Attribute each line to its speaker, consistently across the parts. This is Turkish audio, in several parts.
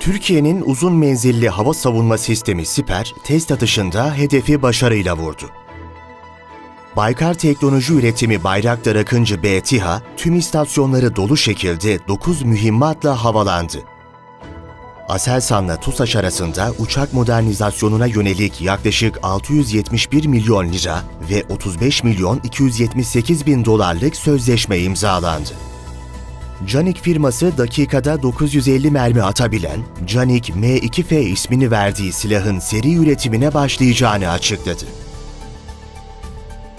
Speaker 1: Türkiye'nin uzun menzilli hava savunma sistemi Siper, test atışında hedefi başarıyla vurdu. Baykar Teknoloji Üretimi Bayraktar Akıncı B TİHA, tüm istasyonları dolu şekilde 9 mühimmatla havalandı. Aselsan'la TUSAŞ arasında uçak modernizasyonuna yönelik yaklaşık 671 milyon lira ve 35 milyon 278 bin dolarlık sözleşme imzalandı. Canik firması dakikada 950 mermi atabilen Canik M2F ismini verdiği silahın seri üretimine başlayacağını açıkladı.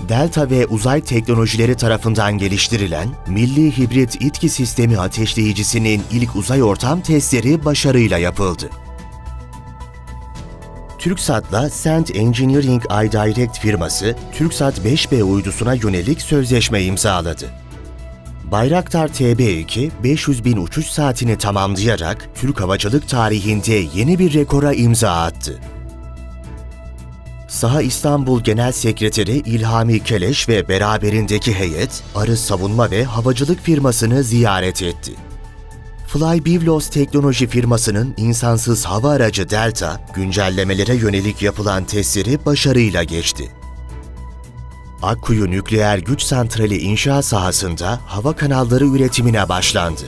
Speaker 1: Delta ve Uzay Teknolojileri tarafından geliştirilen Milli Hibrit İtki Sistemi ateşleyicisinin ilk uzay ortam testleri başarıyla yapıldı. TürkSat'la Sand Engineering iDirect firması, TürkSat 5B uydusuna yönelik sözleşme imzaladı. Bayraktar TB2, 500 bin uçuş saatini tamamlayarak Türk havacılık tarihinde yeni bir rekora imza attı. Saha İstanbul Genel Sekreteri İlhami Keleş ve beraberindeki heyet, Arı Savunma ve Havacılık firmasını ziyaret etti. Fly Bivlos teknoloji firmasının insansız hava aracı Delta, güncellemelere yönelik yapılan testleri başarıyla geçti. Akkuyu Nükleer Güç Santrali inşa sahasında hava kanalları üretimine başlandı.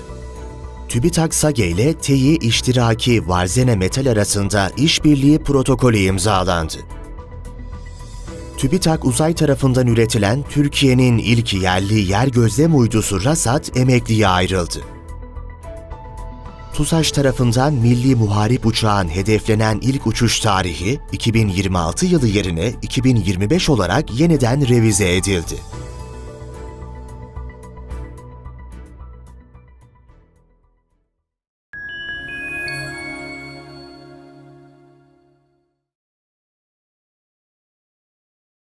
Speaker 1: TÜBİTAK SAGE ile TEİ iştiraki Varzene Metal arasında işbirliği protokolü imzalandı. TÜBİTAK Uzay tarafından üretilen Türkiye'nin ilk yerli yer gözlem uydusu RASAT emekliye ayrıldı. TUSAŞ tarafından milli muharip uçağın hedeflenen ilk uçuş tarihi 2026 yılı yerine 2025 olarak yeniden revize edildi.